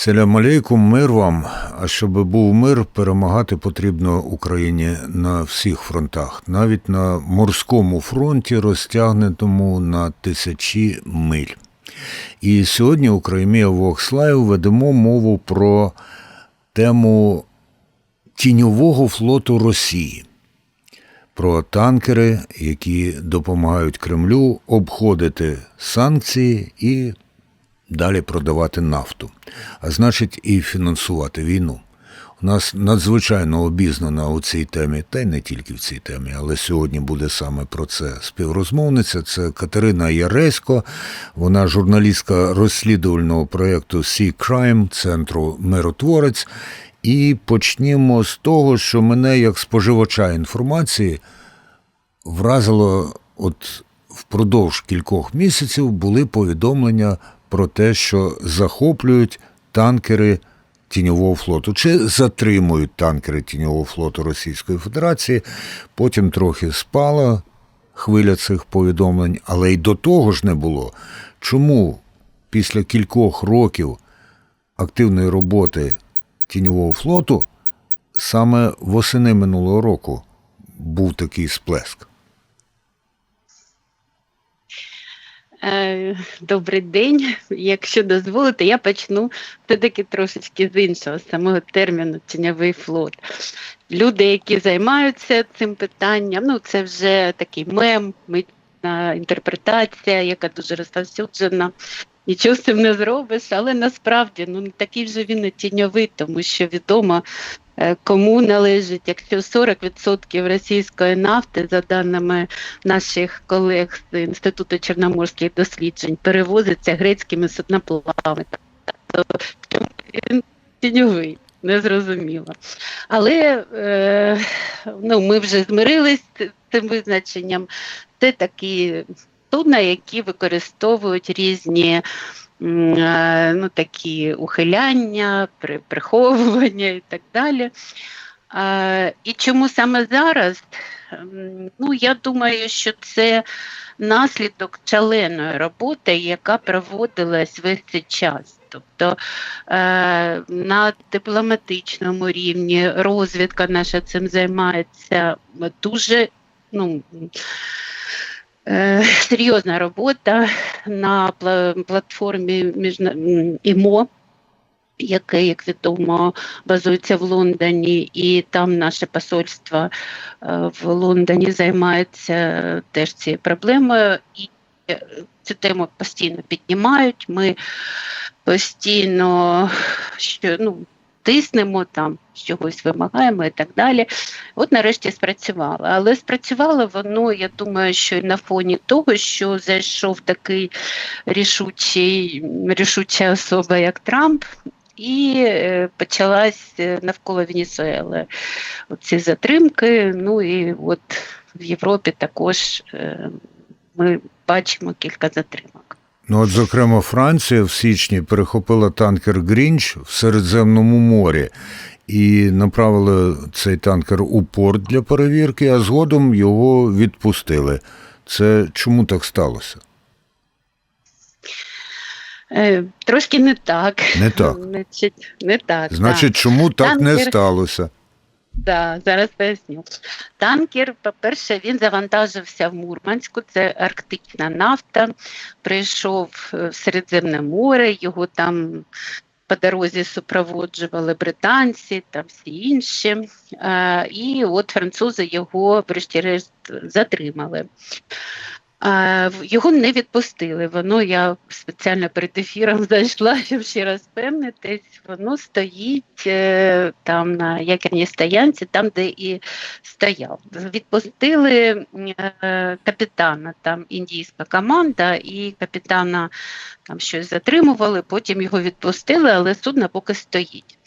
Селям алейкум, мир вам. А щоб був мир, перемагати потрібно Україні на всіх фронтах, навіть на морському фронті, розтягнутому на тисячі миль. І сьогодні у Кремія Вокслайв ведемо мову про тему тіньового флоту Росії, про танкери, які допомагають Кремлю обходити санкції і далі продавати нафту, а значить, і фінансувати війну. У нас надзвичайно обізнана у цій темі, та й не тільки в цій темі, але сьогодні буде саме про це співрозмовниця. Це Катерина Яресько, вона журналістка розслідувального проєкту Sea Crime центру Миротворець. І почнімо з того, що мене, як споживача інформації, вразило от впродовж кількох місяців були повідомлення про те, що захоплюють танкери тіньового флоту чи затримують танкери тіньового флоту Російської Федерації. Потім трохи спала хвиля цих повідомлень, але й до того ж не було. Чому після кількох років активної роботи тіньового флоту саме восени минулого року був такий сплеск? Е, Добрий день. Якщо дозволите, я почну все-таки трошечки з іншого, самого терміну тіньовий флот. Люди, які займаються цим питанням, ну це вже такий мем, митна інтерпретація, яка дуже розповсюджена. Нічого з цим не зробиш, але насправді ну такий вже він і тіньовий, тому що відомо, е, кому належить, якщо 40% російської нафти, за даними наших колег з Інституту Чорноморських досліджень, перевозиться грецькими судноплавами. Тобто він тіньовий. Незрозуміло. Але е, ну, ми вже змирились з цим визначенням. Це такі судна, які використовують різні е, ну, такі ухиляння, приховування і так далі. І чому саме зараз? Ну, Я думаю, що це наслідок шаленої роботи, яка проводилась весь цей час. Тобто е, на дипломатичному рівні розвідка наша цим займається дуже ну, серйозна робота на платформі ІМО. Яке, як відомо, базується в Лондоні, і там наше посольство е, в Лондоні займається теж цією проблемою, і цю тему постійно піднімають. Ми постійно що, ну, тиснемо там, чогось вимагаємо і так далі. От нарешті спрацювало. Але спрацювало воно, я думаю, що на фоні того, що зайшов такий рішучий, рішуча особа, як Трамп. І е, почалась е, навколо Венесуели ці затримки. Ну і от в Європі також е, ми бачимо кілька затримок. Ну, от, зокрема, Франція в січні перехопила танкер Грінч в Середземному морі і направили цей танкер у порт для перевірки, а згодом його відпустили. Це чому так сталося? Е, Трошки не так. Не так. Значить, не так. Значить, чому так танкер... не сталося? Да, зараз поясню. Танкер, по-перше, він завантажився в Мурманську, це арктична нафта, прийшов в Середземне море, його там по дорозі супроводжували британці та всі інші. І от французи його, врешті-решт, затримали. Його не відпустили. Воно я спеціально перед ефіром зайшла, щоб ще раз впевнитись. Воно стоїть е, там на якірній стоянці, там, де і стояв. Відпустили е, капітана, там індійська команда, і капітана там щось затримували, потім його відпустили, але судно поки стоїть.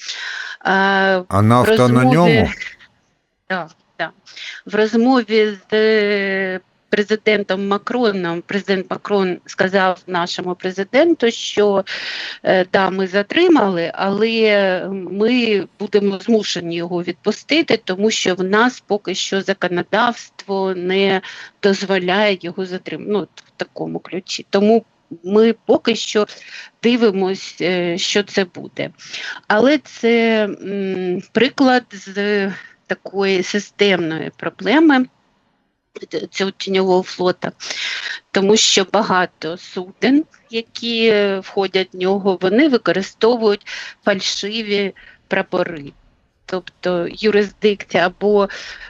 А нафта розмові... на ньому? Так, так. В розмові з президентом Макроном, президент Макрон сказав нашому президенту, що е, да, ми затримали, але ми будемо змушені його відпустити, тому що в нас поки що законодавство не дозволяє його затримати. Ну, в такому ключі. Тому ми поки що дивимось, е, що це буде. Але це приклад з такої системної проблеми цього тіньового флота, тому що багато суден, які входять в нього, вони використовують фальшиві прапори. Тобто юрисдикція або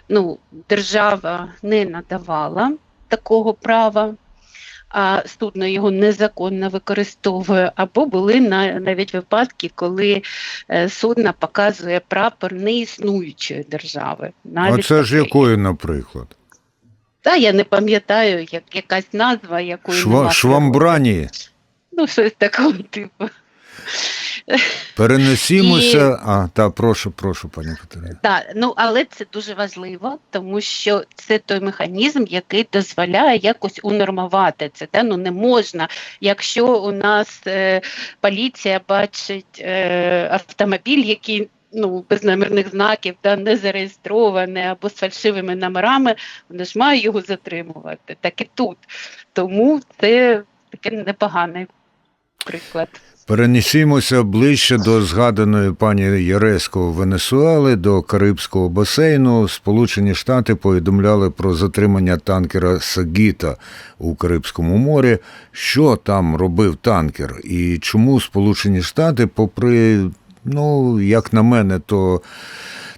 ну, держава не надавала такого права, а судно його незаконно використовує, або були навіть випадки, коли е, судно показує прапор неіснуючої держави. А Навіть це ж якою, наприклад? Та я не пам'ятаю, як якась назва, якої Шва, швамбрані. Ну, щось такого типу. Перенесімося. А, та прошу, прошу, пані Катерина. Так, ну але це дуже важливо, тому що це той механізм, який дозволяє якось унормувати це. Та? Ну не можна, якщо у нас е, поліція бачить е, автомобіль, який ну, без номерних знаків, та не зареєстрований або з фальшивими номерами, вони ж мають його затримувати. Так і тут. Тому це такий непоганий приклад. Перенесімося ближче до згаданої пані Яресько Венесуели, до Карибського басейну. Сполучені Штати повідомляли про затримання танкера Сагіта у Карибському морі. Що там робив танкер? І чому Сполучені Штати, попри, ну, як на мене, то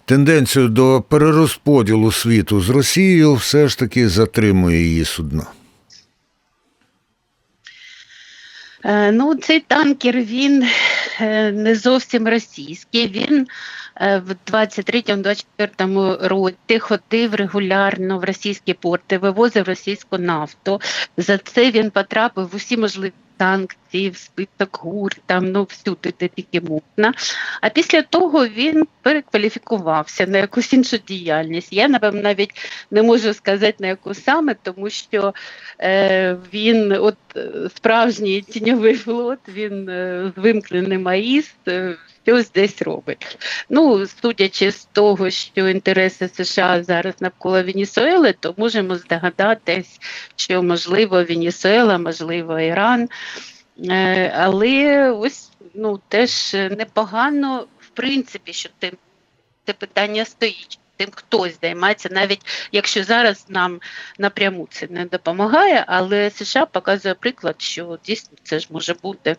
тенденцію до перерозподілу світу з Росією, все ж таки затримує її судно? Е, Ну, цей танкер він е, не зовсім російський. Він е, в 23-24 році ходив регулярно в російські порти, вивозив російську нафту. За це він потрапив в усі можливі санкції, в список ГУР, там ну всюди, де тільки можна. А після того він перекваліфікувався на якусь іншу діяльність. Я напевно навіть не можу сказати на яку саме, тому що е, він, от справжній тіньовий флот, він е, з вимкненим АІС е, щось десь робить. Ну, судячи з того, що інтереси США зараз навколо Венесуели, то можемо здогадатись, що можливо Венесуела, можливо, Іран. Е, але ось ну, теж непогано, в принципі, що тим це питання стоїть. Тим хтось займається, навіть якщо зараз нам напряму це не допомагає, але США показує приклад, що дійсно це ж може бути.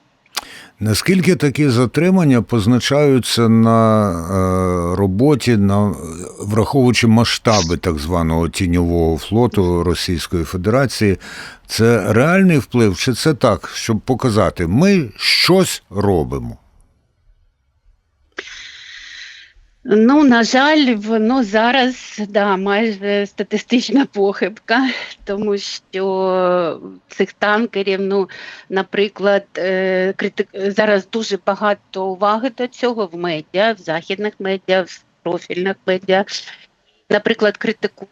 Наскільки такі затримання позначаються на е, роботі, на враховуючи масштаби так званого тіньового флоту Російської Федерації, це реальний вплив, чи це так, щоб показати, ми щось робимо? Ну, на жаль, воно зараз да, майже статистична похибка, тому що цих танкерів, ну, наприклад, е, критик... зараз дуже багато уваги до цього в медіа, в західних медіа, в профільних медіа. Наприклад, критику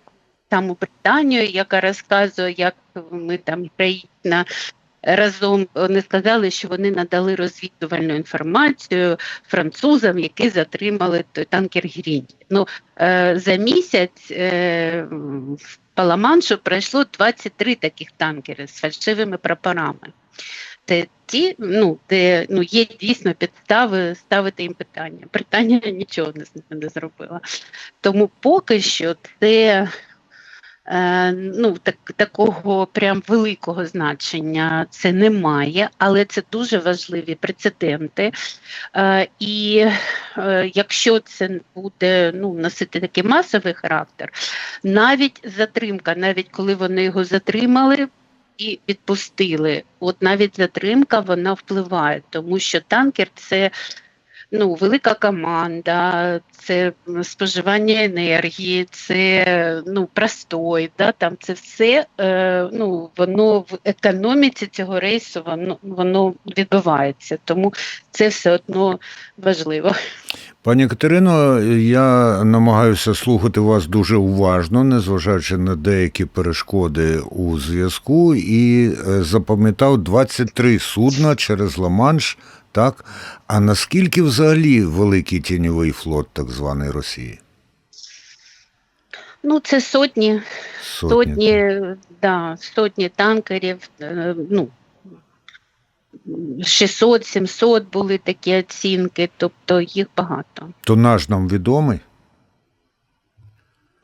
саму Британію, яка розказує, як ми там країна разом вони сказали, що вони надали розвідувальну інформацію французам, які затримали той танкер Грінь. Ну е, за місяць е, в Паламаншу пройшло 23 таких танкери з фальшивими прапорами. Це ті, ну, де ну, є дійсно підстави ставити їм питання. Британія нічого не, зробила. Тому поки що це ну, так, такого прям великого значення це немає, але це дуже важливі прецеденти. Е, і е, якщо це буде ну, носити такий масовий характер, навіть затримка, навіть коли вони його затримали. І відпустили. От навіть затримка вона впливає, тому що танкер це ну, велика команда, це споживання енергії, це ну, простой, да, там це все е, ну, воно в економіці цього рейсу воно, воно відбувається. Тому це все одно важливо. Пані Катерино, я намагаюся слухати вас дуже уважно, незважаючи на деякі перешкоди у зв'язку, і е, запам'ятав 23 судна через Ла-Манш, так? А наскільки взагалі великий тіньовий флот так званої Росії? Ну, це сотні, Сотні. сотні, да, сотні танкерів, е, ну, 600-700 були такі оцінки, тобто їх багато. Тонаж нам відомий.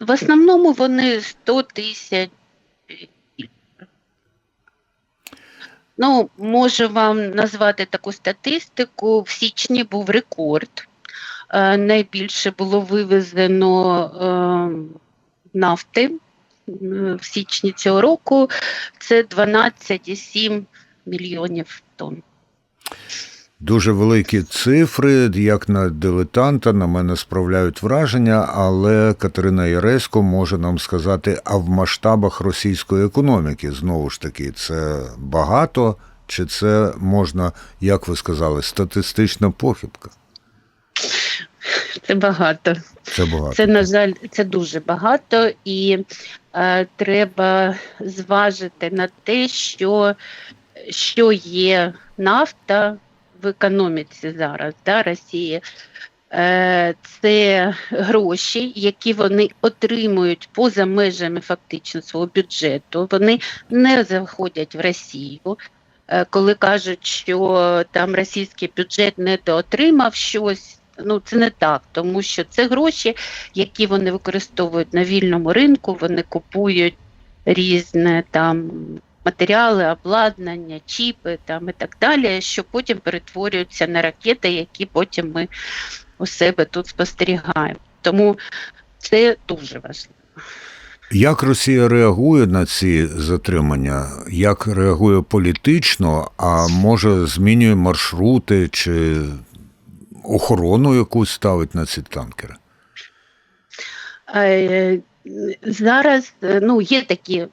В основному вони 100 тисяч. Ну, можу вам назвати таку статистику. В січні був рекорд. Е, Найбільше було вивезено е, нафти в січні цього року. Це 12,7 мільйонів тонн. Дуже великі цифри, як на дилетанта, на мене справляють враження, але Катерина Яресько може нам сказати, а в масштабах російської економіки знову ж таки, це багато, чи це можна, як ви сказали, статистична похибка? Це багато. Це багато. Це, на жаль, це дуже багато, і е, треба зважити на те, що, що є нафта в економіці зараз да, Росії. Е, це гроші, які вони отримують поза межами фактично свого бюджету. Вони не заходять в Росію. Е, Коли кажуть, що там російський бюджет не доотримав щось, ну це не так, тому що це гроші, які вони використовують на вільному ринку, вони купують різне там матеріали, обладнання, чіпи там і так далі, що потім перетворюються на ракети, які потім ми у себе тут спостерігаємо. Тому це дуже важливо. Як Росія реагує на ці затримання? Як реагує політично, а може змінює маршрути чи охорону якусь ставить на ці танкери? Е, Зараз е, ну, є такі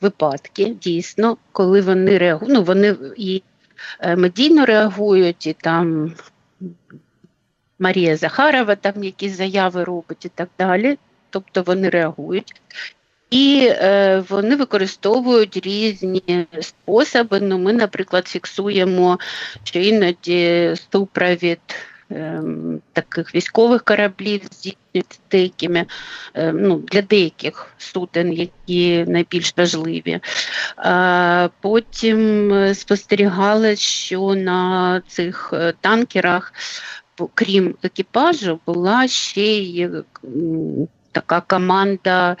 випадки, дійсно, коли вони реагують, ну, вони і е, медійно реагують, і там Марія Захарова там якісь заяви робить і так далі. Тобто вони реагують. І е, вони використовують різні способи. Ну, ми, наприклад, фіксуємо, що іноді супровід таких військових кораблів здійснюється деякими, е, ну, для деяких суден, які найбільш важливі. Потім е, спостерігали, що на цих е, танкерах, крім екіпажу, була ще й така команда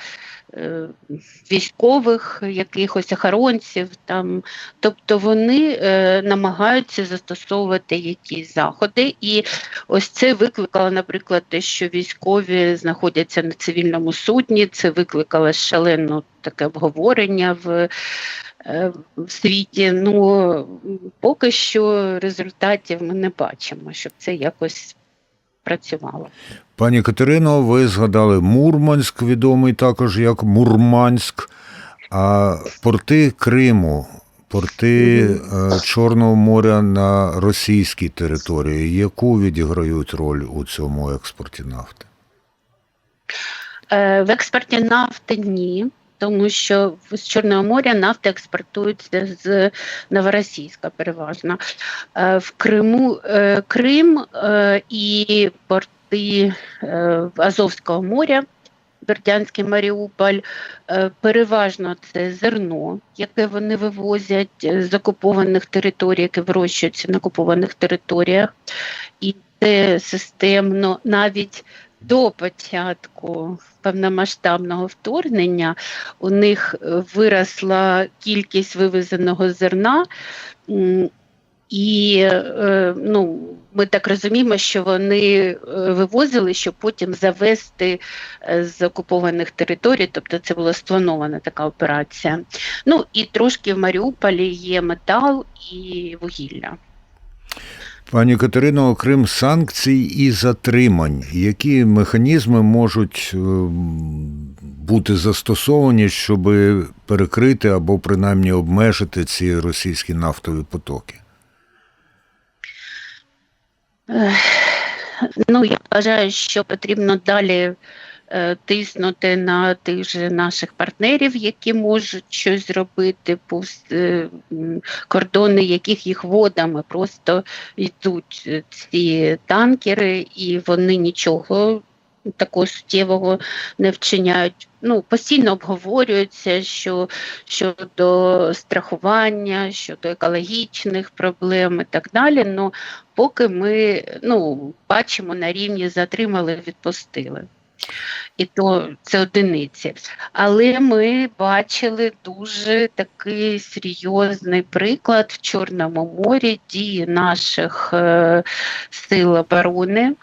військових, якихось охоронців. Там. Тобто вони е, намагаються застосовувати якісь заходи. І ось це викликало, наприклад, те, що військові знаходяться на цивільному судні. Це викликало шалену таке обговорення в. е, В світі, ну поки що результатів ми не бачимо, щоб це якось працювало. Пані Катерино, ви згадали Мурманськ, відомий також як Мурманськ, а порти Криму, порти е, Чорного моря на російській території, яку відіграють роль у цьому експорті нафти? Е, В експорті нафти ні, тому що з Чорного моря нафта експортується з Новоросійська переважно. Е, В Криму Крим і порти е, Азовського моря. Бердянський Маріуполь, е, переважно це зерно, яке вони вивозять з окупованих територій, яке вирощується на окупованих територіях. І це системно навіть до початку повномасштабного вторгнення у них е, виросла кількість вивезеного зерна. І е, ну, ми так розуміємо, що вони е, вивозили, щоб потім завести е, з окупованих територій, тобто це була спланована така операція. Ну і трошки в Маріуполі є метал і вугілля. Пані Катерино, окрім санкцій і затримань, які механізми можуть бути застосовані, щоб перекрити або принаймні обмежити ці російські нафтові потоки? Ну, я вважаю, що потрібно далі е, тиснути на тих же наших партнерів, які можуть щось зробити, повз е, кордони, яких їх водами просто йдуть е, ці танкери, і вони нічого такого суттєвого не вчиняють. Ну, постійно обговорюється, що щодо страхування, щодо екологічних проблем і так далі. Ну, поки ми ну, бачимо на рівні затримали, відпустили. І то це одиниці. Але ми бачили дуже такий серйозний приклад в Чорному морі дії наших е, сил оборони,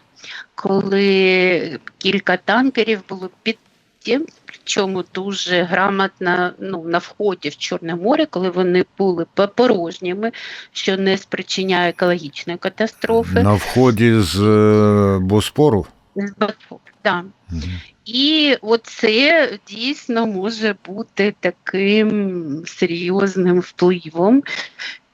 коли кілька танкерів було під Причому дуже грамотно ну, на вході в Чорне море, коли вони були порожніми, що не спричиняє екологічної катастрофи. На вході з е, Боспору? З Босфору, да. Угу. І оце дійсно може бути таким серйозним впливом.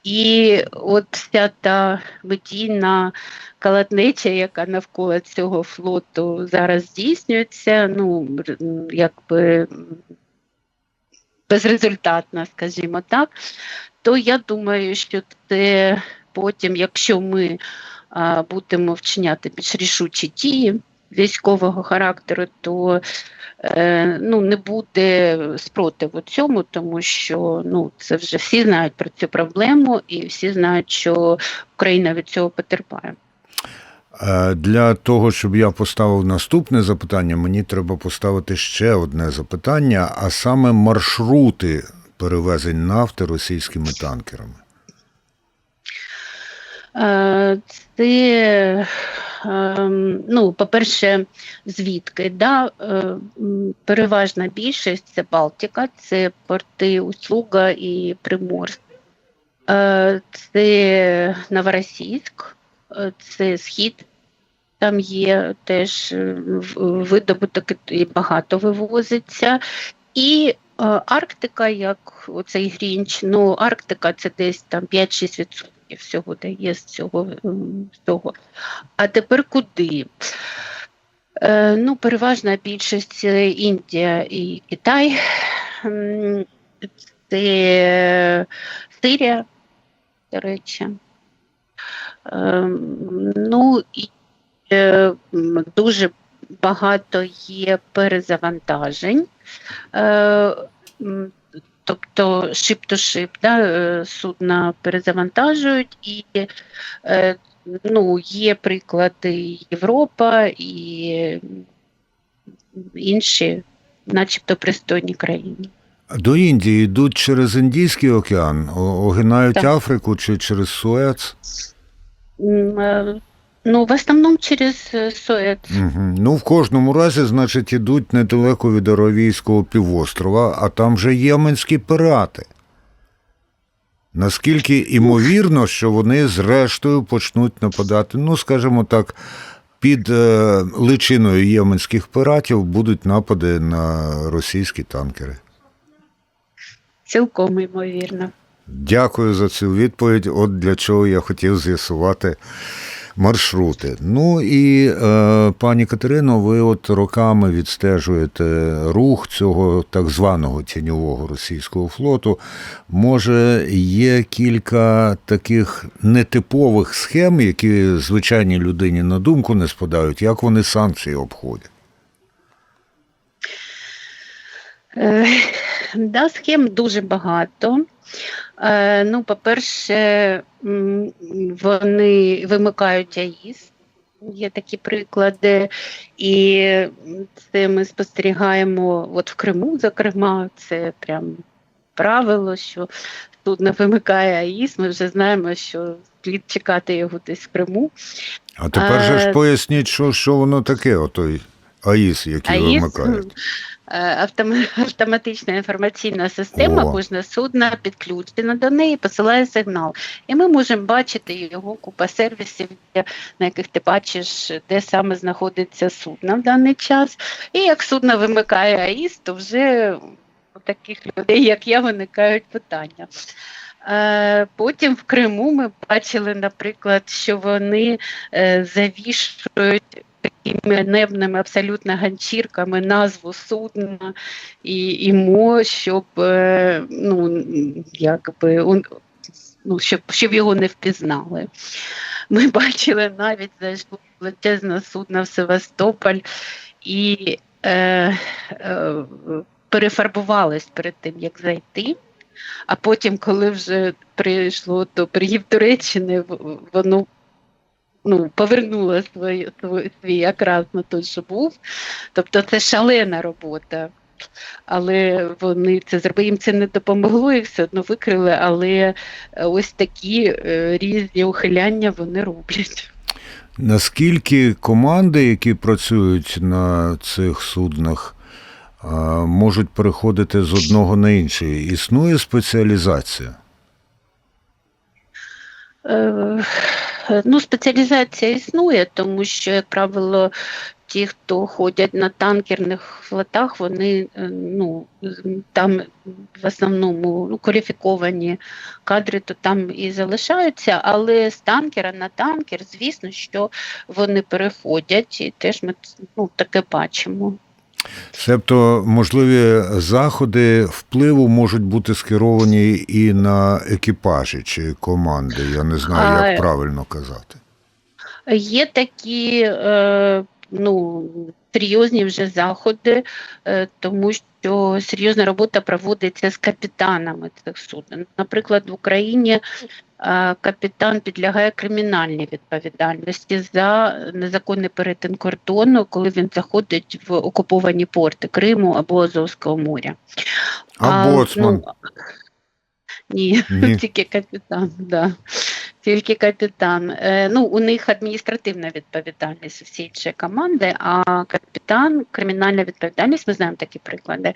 І от вся та медійна калатнеча, яка навколо цього флоту зараз здійснюється, ну якби безрезультатна, скажімо так, то я думаю, що це потім, якщо ми а, будемо вчиняти більш рішучі дії військового характеру, то е, ну, не буде спротиву цьому, тому що ну, це вже всі знають про цю проблему і всі знають, що Україна від цього потерпає. Е, для того, щоб я поставив наступне запитання, мені треба поставити ще одне запитання, а саме маршрути перевезень нафти російськими танкерами. Е, це, ну, по-перше, звідки? Да? Е, переважна більшість це Балтика, це порти Услуга і Приморськ, це Новоросійськ, це схід. Там є теж видобуток і багато вивозиться. І Арктика, як оцей Грінч, ну Арктика це десь там 5-6% всього дає з цього. з цього. А тепер куди? Е, ну, Переважна більшість Індія і Китай, це Сирія, до речі. Е, ну і е, дуже багато є перезавантажень. Е, Тобто шип-то-шип, да, судна перезавантажують, і е, ну, є приклади Європа і інші, начебто пристойні країни. До Індії йдуть через Індійський океан, огинають так. Африку чи через Суец? Ну, в основному через Суец. Угу. Ну, в кожному разі, значить, ідуть недалеко від Аравійського півострова, а там же єменські пірати. Наскільки імовірно, що вони зрештою почнуть нападати, ну, скажімо так, під е, личиною єменських пиратів будуть напади на російські танкери? Цілком ймовірно. Дякую за цю відповідь. От для чого я хотів з'ясувати маршрути. Ну і е, пані Катерино, ви от роками відстежуєте рух цього так званого тіньового російського флоту. Може, є кілька таких нетипових схем, які звичайній людині на думку не спадають, як вони санкції обходять? Е, да, схем дуже багато. Е, ну, по-перше, вони вимикають АІС. Є такі приклади, і це ми спостерігаємо от в Криму, зокрема, це прям правило, що судно вимикає АІС. Ми вже знаємо, що слід чекати його десь в Криму. А тепер же ж поясніть, що що воно таке, отой АІС, який АІС, вимикають. Е, автоматична інформаційна система, О. кожне судно підключена до неї, посилає сигнал. І ми можемо бачити його купа сервісів, на яких ти бачиш, де саме знаходиться судно в даний час. І як судно вимикає АІС, то вже у таких людей, як я, виникають питання. Е, потім в Криму ми бачили, наприклад, що вони е, завішують такими небними абсолютно ганчірками назву судна і і мо, щоб е, ну, якби, ну, щоб, щоб його не впізнали. Ми бачили навіть зайшло величезне судно в Севастополь. і е, е, перефарбувалась перед тим, як зайти. А потім, коли вже прийшло до берегів Туреччини, воно ну, повернуло свій, свій, якраз на той, що був. Тобто це шалена робота. Але вони це зробили, їм це не допомогло і все одно викрили, але е, ось такі е, різні ухиляння вони роблять. Наскільки команди, які працюють на цих суднах, можуть переходити з одного на інший? Існує спеціалізація? Е, Ну, спеціалізація існує, тому що, як правило, ті, хто ходять на танкерних флотах, вони е, ну, там в основному ну, кваліфіковані кадри, то там і залишаються, але з танкера на танкер, звісно, що вони переходять, і теж ми ну, таке бачимо. Себто можливі заходи впливу можуть бути скеровані і на екіпажі чи команди. Я не знаю, А, як правильно казати. Є такі е, ну, серйозні вже заходи, е, тому що серйозна робота проводиться з капітанами цих суден. Наприклад, в Україні капітан підлягає кримінальній відповідальності за незаконний перетин кордону, коли він заходить в окуповані порти Криму або Азовського моря. А боцман? ну, ні, Ні. тільки капітан, да. Тільки капітан. Е, ну, у них адміністративна відповідальність всі інші команди, а капітан кримінальна відповідальність, ми знаємо такі приклади.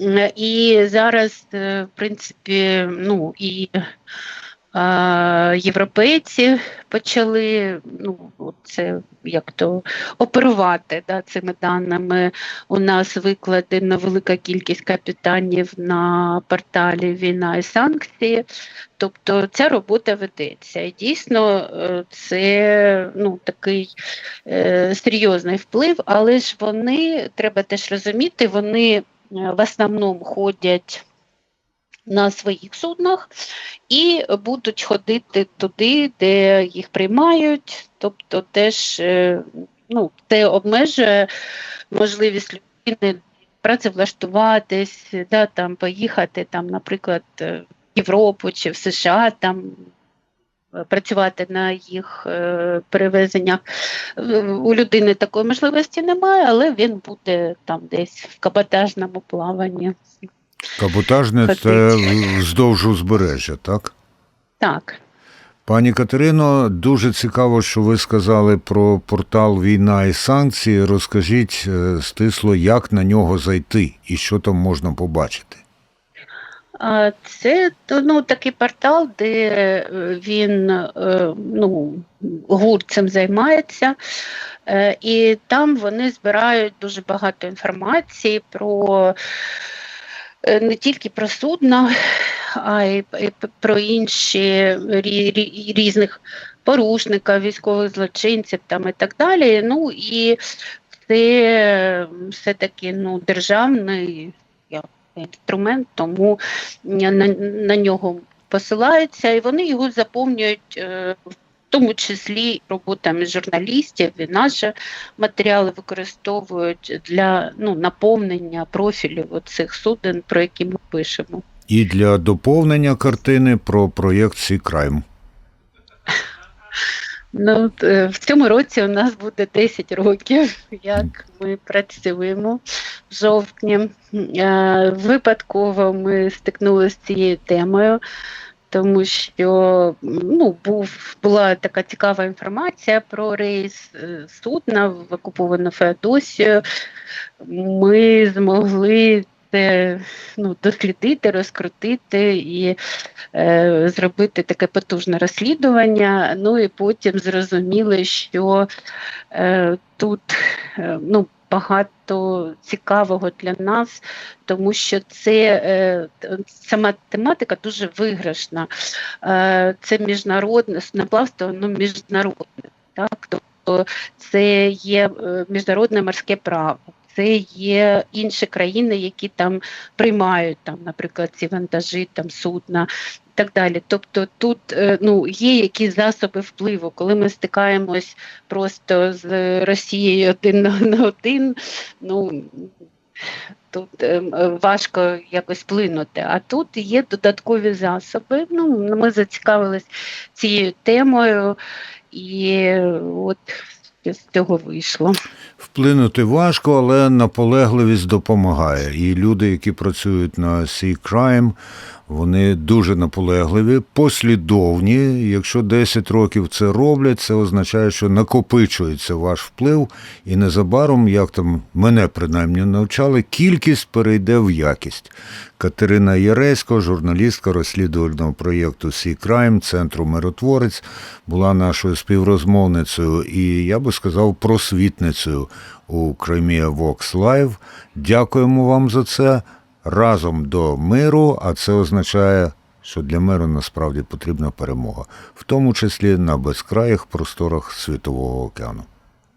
М, І зараз, е, в принципі, ну і е, європейці почали ну, це як то оперувати да, цими даними. У нас викладена велика кількість капітанів на порталі Війна і санкції. Тобто ця робота ведеться. І дійсно е, це ну, такий е, серйозний вплив, але ж вони, треба теж розуміти, вони е, в основному ходять на своїх суднах і будуть ходити туди, де їх приймають. Тобто теж е, ну, це обмежує можливість людини працевлаштуватись, да, там, поїхати, там, наприклад, е, в Європу чи в США там. е, Працювати на їх перевезеннях у людини такої можливості немає, але він буде там десь в каботажному плаванні. Каботажне це вздовж узбережжя, так? Так. Пані Катерино, дуже цікаво, що ви сказали про портал Війна і санкції. Розкажіть е, стисло, як на нього зайти і що там можна побачити. Це ну, такий портал, де е, він е, ну, гурт цим займається, і там вони збирають дуже багато інформації про не тільки про судна, а й про інші рі- рі- різних порушників, військових злочинців там і так далі. Ну і це все-таки ну, державний інструмент, тому на, на нього посилаються, і вони його заповнюють. Тому числі роботами журналістів і наші матеріали використовують для ну, наповнення профілів цих суден, про які ми пишемо. І для доповнення картини про проєкт Сі Крайм. Ну, е, в цьому році у нас буде 10 років, як ми працюємо в жовтні. Е, Випадково ми стикнулися з цією темою, тому що ну, був, була така цікава інформація про рейс е, судна в окуповану Феодосію. Ми змогли це ну, дослідити, розкрутити і е, зробити таке потужне розслідування. Ну і потім зрозуміли, що е, тут е, ну, багато цікавого для нас, тому що це е, сама тематика дуже виграшна. Е, це міжнародне судноплавство, воно міжнародне. Так? Тобто це є е, міжнародне морське право. це є інші країни, які там приймають там, наприклад, ці вантажі, там судна. Так далі, тобто тут е, ну є якісь засоби впливу, коли ми стикаємось просто з Росією один на, один. Ну тут ем, е, важко якось вплинути. А тут є додаткові засоби. Ну ми зацікавились цією темою, і е, от з цього вийшло. Вплинути важко, але наполегливість допомагає. І люди, які працюють на Sea Crime, вони дуже наполегливі, послідовні. Якщо 10 років це роблять, це означає, що накопичується ваш вплив, і незабаром, як там мене принаймні навчали, кількість перейде в якість. Катерина Єресько, журналістка розслідувального проєкту Sea Crime, центру Миротворець, була нашою співрозмовницею і я би сказав просвітницею у Crimea Vox Live. Дякуємо вам за це. Разом до миру, а це означає, що для миру насправді потрібна перемога, в тому числі на безкраїх просторах Світового океану.